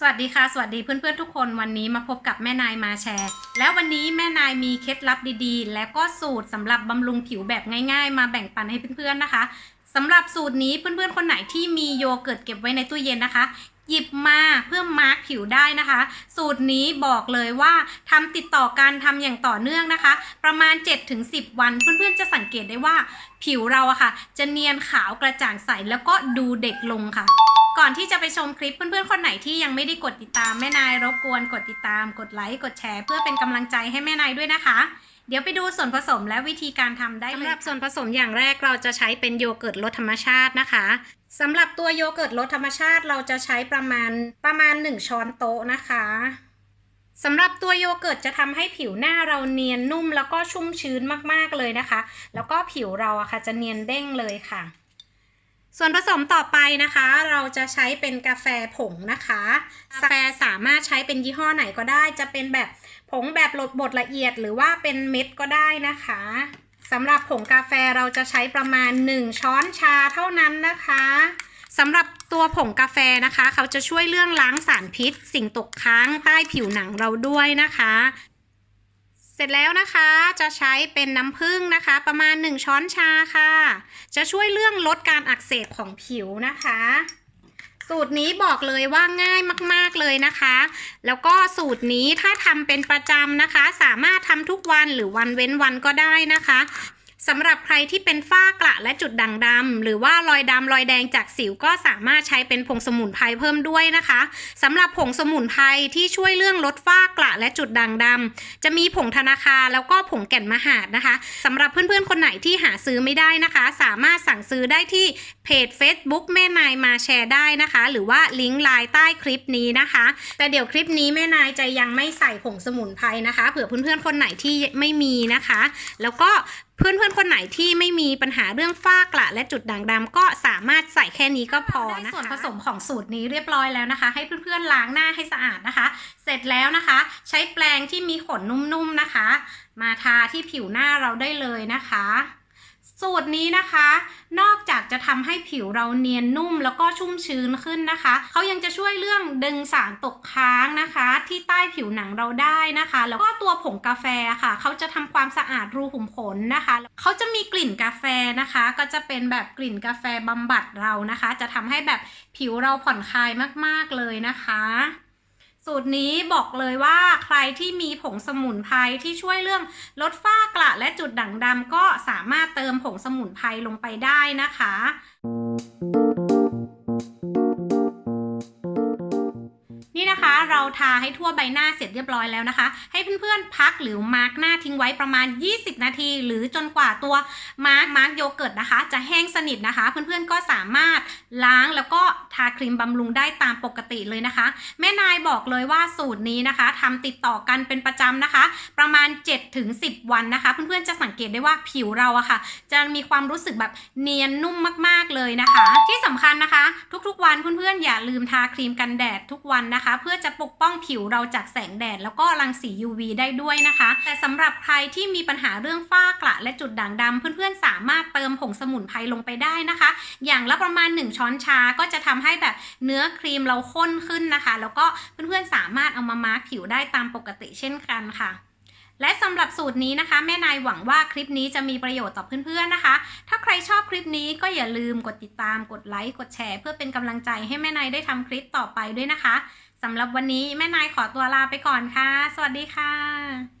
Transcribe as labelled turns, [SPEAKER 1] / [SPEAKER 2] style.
[SPEAKER 1] สวัสดีค่ะ สวัสดีเพื่อนๆทุกคนวันนี้มาพบกับแม่นายมาแชร์ แล้ววันนี้แม่นายมีเคล็ดลับดีๆ และก็สูตรสำหรับบำรุงผิวแบบง่ายๆ มาแบ่งปันให้เพื่อนๆนะคะสำหรับสูตรนี้เพื่อนๆคนไหนที่มีโยเกิร์ตเก็บไว้ในตู้เย็นนะคะ หยิบมาเพื่อมาร์กผิวได้นะคะ สูตรนี้บอกเลยว่าทำติดต่อกันทำอย่างต่อเนื่องนะคะ ประมาณ 7-10 วัน เพื่อนๆจะสังเกตได้ว่าผิวเราอะค่ะ จะเนียนขาวกระจ่างใสแล้วก็ดูเด็กลงค่ะ ก่อนที่จะไปชมคลิปเพื่อนๆคนไหนที่ยังไม่ได้กดติดตามแม่นายรบกวนกดติดตาม กดไลค์กดแชร์ เพื่อเป็นกำลังใจให้แม่นายด้วยนะคะ เดี๋ยวไปดูส่วนผสมและวิธีการทำได้เลยสำหรับส่วนผสมอย่างแรกเราจะใช้เป็นโยเกิร์ตรสธรรมชาตินะคะสำหรับตัวโยเกิร์ตรสธรรมชาติเราจะใช้ประมาณประมาณ 1 ช้อนโต๊ะนะคะสำหรับตัวโยเกิร์ตจะทำให้ผิวหน้าเราเนียนนุ่มแล้วก็ชุ่มชื้นมากๆเลยนะคะ แล้วก็ผิวเราอะค่ะจะเนียนเด้งเลยค่ะ ส่วนผสมต่อไปนะคะ เราจะใช้เป็นกาแฟผงนะคะ กาแฟสามารถใช้เป็นยี่ห้อไหนก็ได้ จะเป็นแบบผงแบบลดบดละเอียดหรือว่าเป็นเม็ดก็ได้นะคะสำหรับผงกาแฟเราจะใช้ประมาณ 1 ช้อนชาเท่านั้นนะคะสำหรับตัวผงกาแฟนะคะ เขาจะช่วยเรื่องล้างสารพิษ สิ่งตกค้างใต้ผิวหนังเราด้วยนะคะ เสร็จแล้วนะคะจะใช้เป็นน้ำผึ้งนะคะ ประมาณ 1 ช้อนชาค่ะ จะช่วยเรื่องลดการอักเสบของผิวนะคะ สูตรนี้บอกเลยว่าง่ายมาก ๆเลยนะคะ แล้วก็สูตรนี้ถ้าทำเป็นประจำนะคะ สามารถทำทุกวันหรือวันเว้นวันก็ได้นะคะ สำหรับใครที่เป็นฝ้ากระและจุดด่างดำหรือว่ารอยดำรอยแดงจากสิวก็สามารถใช้เป็นผงสมุนไพรเพิ่มด้วยนะคะสำหรับผงสมุนไพรที่ช่วยเรื่องลดฝ้ากระและจุดด่างดำจะมีผงธนาคารแล้วก็ผงแก่นมหาดนะคะสำหรับเพื่อนๆคนไหนที่หาซื้อไม่ได้นะคะ สามารถสั่งซื้อได้ที่เพจ Facebook แม่นายมาแชร์ได้นะคะ หรือว่าลิงก์ไลน์ใต้คลิปนี้นะคะ แต่เดี๋ยวคลิปนี้แม่นายจะยังไม่ใส่ผงสมุนไพรนะคะ เผื่อเพื่อนๆคนไหนที่ไม่มีนะคะ แล้วก็ เพื่อนเพื่อนคนไหนที่ไม่มีปัญหาเรื่องฝ้ากระและจุดด่างดำก็สามารถใส่แค่นี้ก็พอนะคะส่วนผสมของสูตรนี้เรียบร้อยแล้วนะคะ ให้เพื่อนๆล้างหน้าให้สะอาดนะคะ เสร็จแล้วนะคะ ใช้แปรงที่มีขนนุ่มๆนะคะ มาทาที่ผิวหน้าเราได้เลยนะคะ สูตรนี้นะคะ นอกจากจะทำให้ผิวเราเนียนนุ่มแล้วก็ชุ่มชื้นขึ้นนะคะ เขายังจะช่วยเรื่องดึงสารตกค้างนะคะ ที่ใต้ผิวหนังเราได้นะคะ แล้วก็ตัวผงกาแฟค่ะ เขาจะทำความสะอาดรูขุมขนนะคะ เขาจะมีกลิ่นกาแฟนะคะ ก็จะเป็นแบบกลิ่นกาแฟบำบัดเรานะคะ จะทำให้แบบผิวเราผ่อนคลายมาก ๆเลยนะคะ สูตรนี้บอกเลยว่าใครที่มีผงสมุนไพรที่ช่วยเรื่องลดฝ้ากระและจุดด่างดำก็สามารถเติมผงสมุนไพรลงไปได้นะคะ ทาให้ทั่วใบหน้าเสร็จเรียบร้อยแล้วนะคะ ให้เพื่อนๆพักหรือมาร์กหน้าทิ้งไว้ประมาณ 20 นาที หรือจนกว่าตัวมาร์กมาร์กโยเกิร์ตนะคะ จะแห้งสนิทนะคะ เพื่อนๆก็สามารถล้างแล้วก็ทาครีมบำรุงได้ตามปกติเลยนะคะ แม่นายบอกเลยว่าสูตรนี้นะคะทำติดต่อกันเป็นประจำนะคะ ประมาณ 7-10 วันนะคะ เพื่อนๆจะสังเกตได้ว่าผิวเราอะค่ะ จะมีความรู้สึกแบบเนียนนุ่มมากๆเลยนะคะ ที่สำคัญนะคะ วันเพื่อนๆอย่าลืมทาครีมกันแดดทุกวันนะคะ เพื่อจะปกป้องผิวเราจากแสงแดด แล้วก็รังสี UV ได้ด้วยนะคะ แต่สำหรับใครที่มีปัญหาเรื่องฝ้ากระและจุดด่างดำเพื่อนๆสามารถเติมผงสมุนไพรลงไปได้นะคะ อย่างละประมาณ 1 ช้อนชาก็จะทำให้แบบเนื้อครีมเราข้นขึ้นนะคะ แล้วก็เพื่อนๆสามารถเอามามาร์กผิวได้ตามปกติเช่นกันค่ะ และสำหรับสูตรนี้นะคะ แม่นายหวังว่าคลิปนี้จะมีประโยชน์ต่อเพื่อนๆนะคะ ถ้าใครชอบคลิปนี้ก็อย่าลืมกดติดตามกดไลค์กดแชร์ เพื่อเป็นกำลังใจให้แม่นายได้ทำคลิปต่อไปด้วยนะคะสำหรับวันนี้แม่นายขอตัวลาไปก่อนค่ะ สวัสดีค่ะ